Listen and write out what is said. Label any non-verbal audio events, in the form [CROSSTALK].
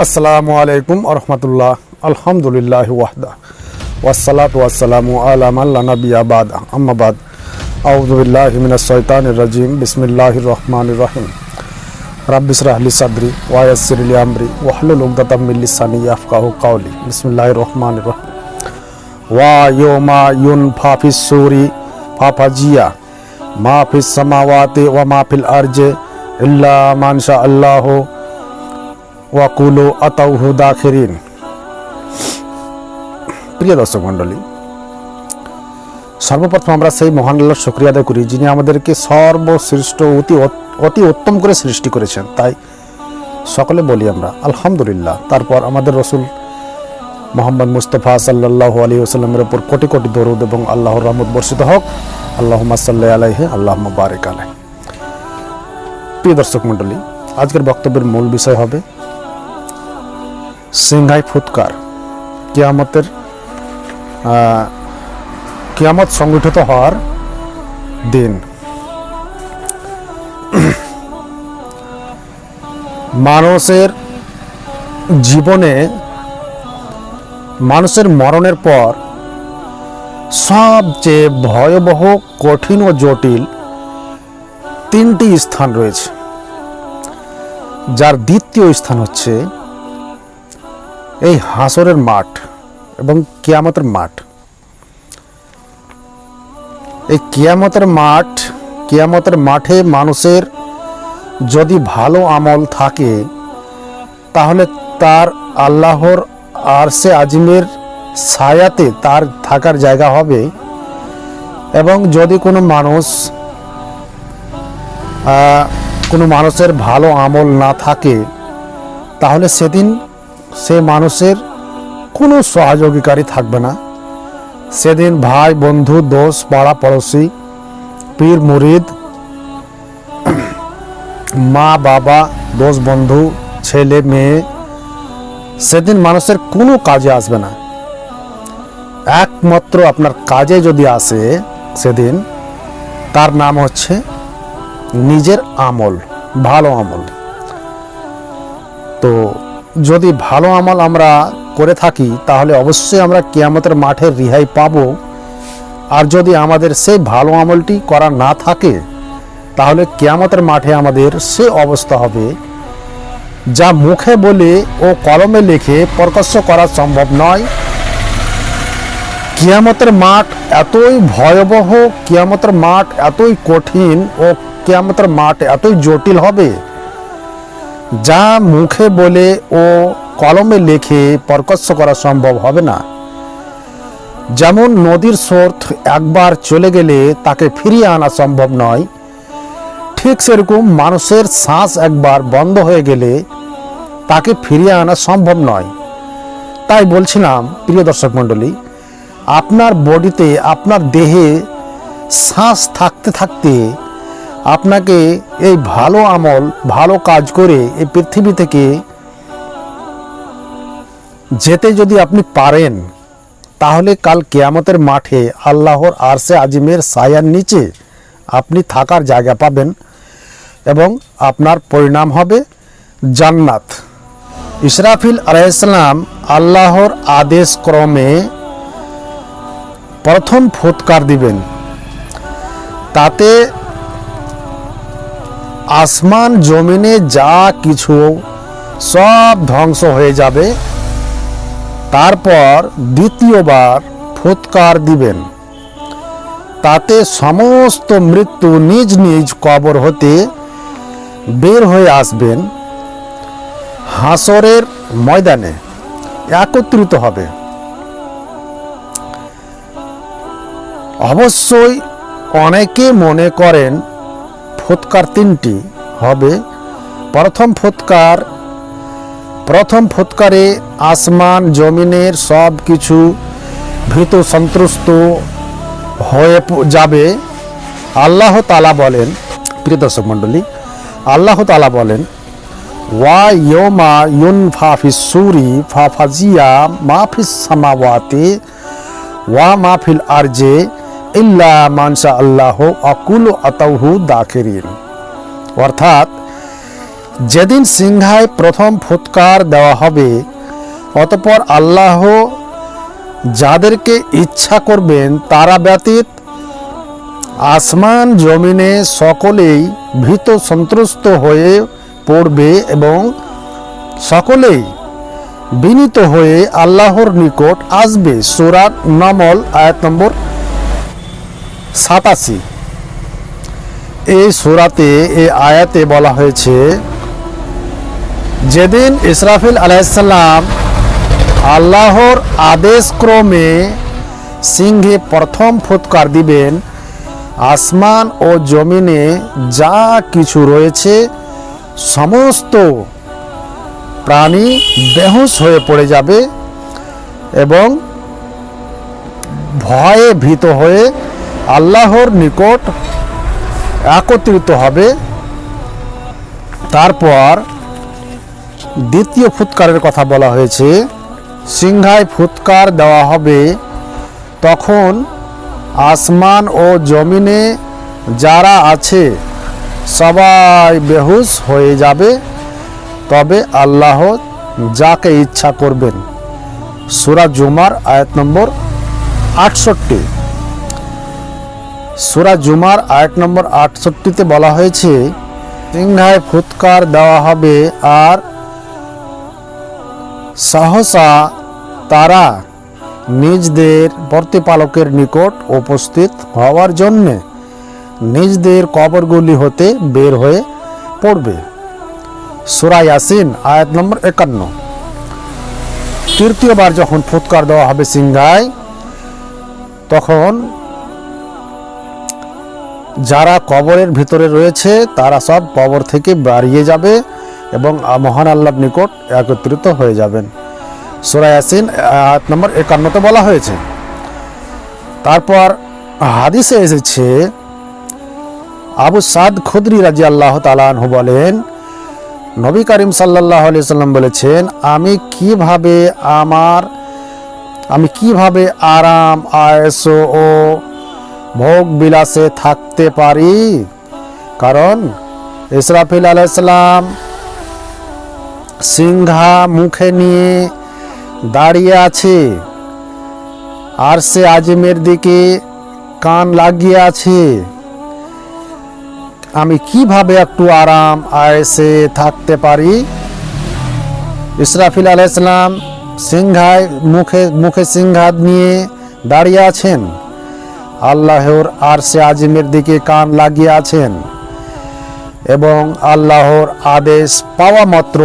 আসসালামু আলাইকুম আরহামতুল্লাহ আলহামদুলিল্লাহ ওয়াহদা ওয়াসালাত ওয়াসালামু আলা মাল্লা নবী আবাদ আম্মাবাদ আউজুবিল্লাহ মিনাশ শয়তানির রাজিম বিসমিল্লাহির রহমানির রহিম রাব্বিস রাহলি সাদরি ওয়ায়াসসিরলি আমরি ওয়াহলুল উকদাতাম মিন লিসানি ইয়াফকাহু কাওলি বিসমিল্লাহির রহমানির রহিম ওয়া ইয়মা ইউনফা ফিস সূরি ফাফাজিয়া মা ফিস সামাওয়াতি ওয়া মা ফিল আরজে ইল্লা মান শা আল্লাহু ওয়াকুলু আতাউহু দাখিরিন। প্রিয় দর্শক মণ্ডলী, সর্বপ্রথম আমরা সেই মহান আল্লাহর শুক্রিয়া আদায় করি যিনি আমাদেরকে সর্বশ্রেষ্ঠ, অতি অতি উত্তম করে সৃষ্টি করেছেন। তাই সকলে বলি আমরা, আলহামদুলিল্লাহ। তারপর আমাদের রসুল মোহাম্মদ মুস্তফা সাল্লাহ আলী ওসাল্লামের ওপর কোটি কোটি দরুদ এবং আল্লাহর রহমত বর্ষিত হোক। আল্লাহ সাল্লাহ আলাইহে আল্লাহ বারেক আলাই প্রিয় দর্শক মণ্ডলী, আজকের বক্তব্যের মূল বিষয় হবে সিংহাই ফুৎকার। কিয়ামতের কিয়ামত সংগঠিত হওয়ার দিন। [CLEARS THROAT] মানুষের জীবনে, মানুষের মরণের পর সবচেয়ে ভয়াবহ, কঠিন ও জটিল তিনটি স্থান রয়েছে। যার দ্বিতীয় স্থান হচ্ছে এই হাসরের মাঠ এবং কিয়ামতের মাঠ। এই কিয়ামতের মাঠ, কিয়ামতের মাঠে মানুষের যদি ভালো আমল থাকে, তাহলে তার আল্লাহর আরশে আজিমের ছায়াতে তার থাকার জায়গা হবে এবং যদি কোনো মানুষ কোনো মানুষের ভালো আমল না থাকে, তাহলে সেদিন সে মানুষের কোনো সহযোগীকারী থাকবে না। সেদিন ভাই, বন্ধু, দোষ, পাড়া, পড়োশি, পীর, মুরিদ, মা, বাবা, দোষ, বন্ধু, ছেলে, মেয়ে, সেদিন মানুষের কোনো কাজে আসবে না। একমাত্র আপনার কাজে যদি আসে সেদিন, তার নাম হচ্ছে নিজের আমল, ভালো আমল। তো যদি ভালো আমল আমরা করে থাকি, তাহলে অবশ্যই আমরা কেয়ামতের মাঠে রিহাই পাব। আর যদি আমাদের সেই ভালো আমলটি করা না থাকে, তাহলে কেয়ামতের মাঠে আমাদের সে অবস্থা হবে, যা মুখে বলে ও কলমে লেখে প্রকাশ্য করা সম্ভব নয়। কিয়ামতের মাঠ এতই ভয়াবহ, কিয়ামতের মাঠ এতই কঠিন ও কিয়ামতের মাঠ এতই জটিল হবে যা মুখে বলে ও কলমে লেখে প্রকাশ্য করা সম্ভব হবে না। যেমন নদীর স্রোত একবার চলে গেলে তাকে ফিরিয়ে আনা সম্ভব নয়, ঠিক সেরকম মানুষের শ্বাস একবার বন্ধ হয়ে গেলে তাকে ফিরিয়ে আনা সম্ভব নয়। তাই বলছিলাম, প্রিয় দর্শক মণ্ডলী, আপনার বডিতে, আপনার দেহে শ্বাস থাকতে থাকতে আপনাকে এই ভালো আমল, ভালো কাজ করে এই পৃথিবী থেকে যেতে যদি আপনি পারেন, তাহলে কাল কেয়ামতের মাঠে আল্লাহর আরশে আজিমের সায়ার নিচে আপনি থাকার জায়গা পাবেন এবং আপনার পরিণাম হবে জান্নাত। ইসরাফিল আলাইসালাম আল্লাহর আদেশ ক্রমে প্রথম ফুৎকার দিবেন। তাতে আসমান, জমিনে যা কিছু সব ধ্বংস হয়ে যাবে। তারপর দ্বিতীয়বার ফুৎকার দিবেন। তাতে সমস্ত মৃত্যু নিজ নিজ কবর হতে বের হয়ে আসবেন। হাসরের ময়দানে একত্রিত হবে। অবশ্যই অনেকে মনে করেন, ফুৎকার তিনটি হবে। প্রথম ফুৎকার, প্রথম ফুৎকারে আসমান, জমিনের সব কিছু ভীত সন্ত্রস্ত হয়ে যাবে। আল্লাহ তালা বলেন, প্রিয় দর্শক মণ্ডলী, আল্লাহ তালা বলেন, ওয়া ইয়মা ইউন ফাফিস সুরি ফাফাজিয়া মাফিস সামাওয়াতে ওয়া মাহফিল আরজে ইল্লা মানসা আল্লাহ অকুল আতাউহু দাখিরিন। অর্থাৎ যেদিন সিংহায় প্রথম ফুৎকার দেওয়া হবে, অতপর আল্লাহ যাদেরকে ইচ্ছা করবেন তারা ব্যতীত আসমান জমিনে সকলেই ভীত সন্ত্রস্ত হয়ে পড়বে এবং সকলেই বিনীত হয়ে আল্লাহর নিকট আসবে। সুরাত নামল, আয়াত নম্বর সাতাশি। এই সুরাতে, এই আয়াতে বলা হয়েছে, যেদিন ইসরাফিল আলাইসাল্লাম আল্লাহর আদেশক্রমে সিংহে প্রথম ফুৎকার দিবেন, আসমান ও জমিনে যা কিছু রয়েছে, সমস্ত প্রাণী বেহুশ হয়ে পড়ে যাবে এবং ভয়ে ভীত হয়ে আল্লাহর নিকট একত্রিত হবে। তারপর দ্বিতীয় ফুৎকারের কথা বলা হয়েছে, সিংহায় ফুৎকার দেওয়া হবে। তখন আসমান ও জমিনে যারা আছে, সবাই বেহুশ হয়ে যাবে। তবে আল্লাহ যাকে ইচ্ছা করবেন। সুরা জুমার আয়াত নম্বর আটষট্টি। সুরা জুমার আয়াত নম্বর আটষট্টিতে বলা হয়েছে, সিংহায় ফুৎকার দেওয়া হবে আর সহসা তারা নিজদের প্রতিপালকের নিকট উপস্থিত হওয়ার জন্যে নিজদের কবরগুলি হতে বের হয়ে পড়বে। সুরা ইয়াসিন, আয়াত নম্বর একান্ন। তৃতীয়বার যখন ফুৎকার দেওয়া হবে সিংহায়, তখন যারা কবরের ভিতরে রয়েছে, তারা সব কবর থেকে বাড়িয়ে যাবে এবং মহান আল্লাহর নিকট একত্রিত হয়ে যাবেন। সুরা ইয়াসিন, আয়াত নম্বর একান্নতে বলা হয়েছে, তারপর হাদিসে এসেছে, আবু সাদ খুদরি রাজি আল্লাহ তালাহু বলেন, নবী করিম সাল্লাহ আলি সাল্লাম বলেছেন, আমি কীভাবে আমার, আমি কীভাবে আরাম, আয়স ও ভোগ বিলাসে থাকতে পারি। কারণ ইসরাফিল আলাইসালাম সিংহা মুখে নিয়ে দাঁড়িয়ে আছে আর সে আজিমের দিকে কান লাগিয়ে আছে। আমি কীভাবে একটু আরাম আয়েসে থাকতে পারি? ইসরাফিল আলাইসালাম সিংহায় মুখে মুখে সিংহাত নিয়ে দাঁড়িয়ে আছেন। আল্লাহর আরশে আজিমের দিকে কান লাগিয়ে আছেন এবং আল্লাহর আদেশ পাওয়া মাত্র